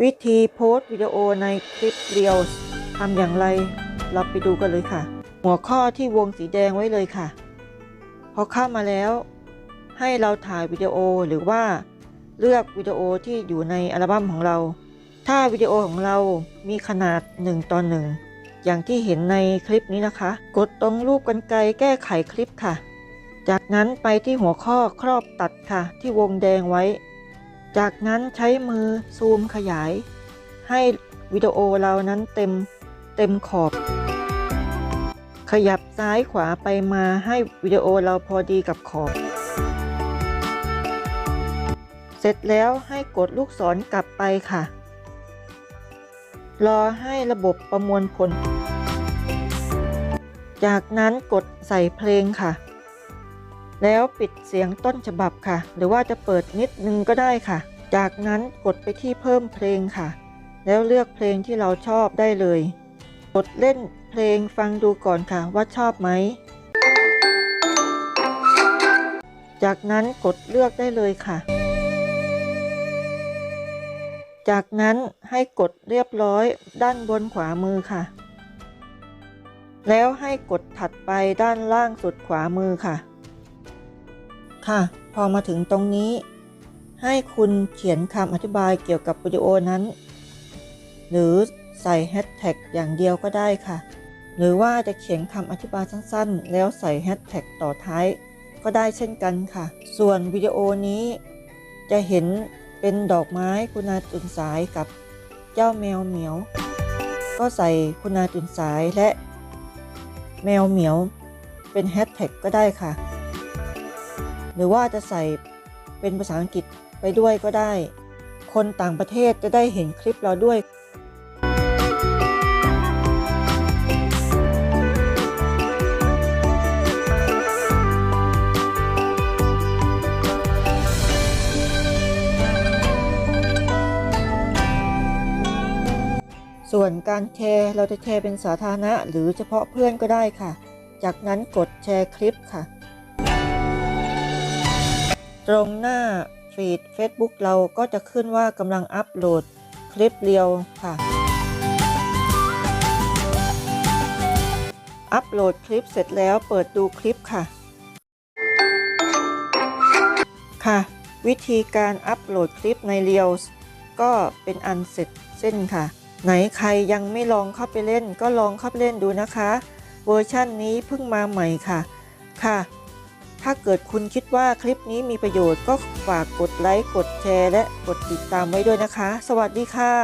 วิธีโพสต์วิดีโอในคลิปเรียวทำอย่างไร เราไปดูกันเลยค่ะ หัวข้อที่วงสีแดงไว้เลยค่ะ พอเข้ามาแล้ว ให้เราถ่ายวิดีโอหรือว่าเลือกวิดีโอที่อยู่ในอัลบั้มของเรา ถ้าวิดีโอของเรามีขนาด1ต่อ1อย่างที่เห็นในคลิปนี้นะคะ กดตรงรูปกันไกรแก้ไขคลิปค่ะ จากนั้นไปที่หัวข้อครอบตัดค่ะ ที่วงแดงไว้ จากนั้นใช้มือซูมขยาย ให้วิดีโอเรานั้นเต็มเต็มขอบ ขยับซ้ายขวาไปมาให้วิดีโอเราพอดีกับขอบ เสร็จแล้วให้กดลูกศรกลับไปค่ะ รอให้ระบบประมวลผล จากนั้นกดใส่เพลงค่ะ แล้วปิดเสียงต้นฉบับค่ะ หรือว่าจะเปิดนิดนึงก็ได้ค่ะ จากนั้นกดไปที่เพิ่มเพลงค่ะ แล้วเลือกเพลงที่เราชอบได้เลย กดเล่นเพลงฟังดูก่อนค่ะว่าชอบไหม จากนั้นกดเลือกได้เลยค่ะ จากนั้นให้กดเรียบร้อยด้านบนขวามือค่ะ แล้วให้กดถัดไปด้านล่างสุดขวามือค่ะ ค่ะ พอมาถึงตรงนี้ ให้คุณเขียนคำอธิบายเกี่ยวกับวิดีโอนั้น หรือใส่แฮชแท็กอย่างเดียวก็ได้ค่ะ หรือว่าจะเขียนคำอธิบายสั้นๆ แล้วใส่แฮชแท็กต่อท้ายก็ได้เช่นกันค่ะ ส่วนวิดีโอนี้จะเห็นเป็นดอกไม้คุณาตุนสายกับเจ้าแมวเหมียว ก็ใส่คุณาตุนสายและ แมวเหมียวเป็นแฮชแท็กก็ได้ค่ะ หรือว่าจะใส่เป็นภาษาอังกฤษ ไปด้วยก็ได้ คนต่างประเทศจะได้เห็นคลิปเราด้วย ส่วนการแชร์เราจะแชร์เป็นสาธารณะหรือเฉพาะเพื่อนก็ได้ค่ะ จากนั้นกดแชร์คลิปค่ะ ตรงหน้า ฟีด Facebook เราก็จะขึ้นว่ากำลังอัปโหลดคลิปเรียวค่ะ อัปโหลดคลิปเสร็จแล้วเปิดดูคลิปค่ะ ค่ะ วิธีการอัปโหลดคลิปใน Reels ก็เป็นอันเสร็จเส้นค่ะ ไหนใครยังไม่ลองเข้าไปเล่นก็ลองเข้าไปเล่นดูนะคะ เวอร์ชั่นนี้เพิ่งมาใหม่ค่ะ ค่ะ ถ้าเกิดคุณคิดว่าคลิปนี้มีประโยชน์ก็ฝากกดไลค์ กดแชร์ และกดติดตามไว้ด้วยนะคะ สวัสดีค่ะ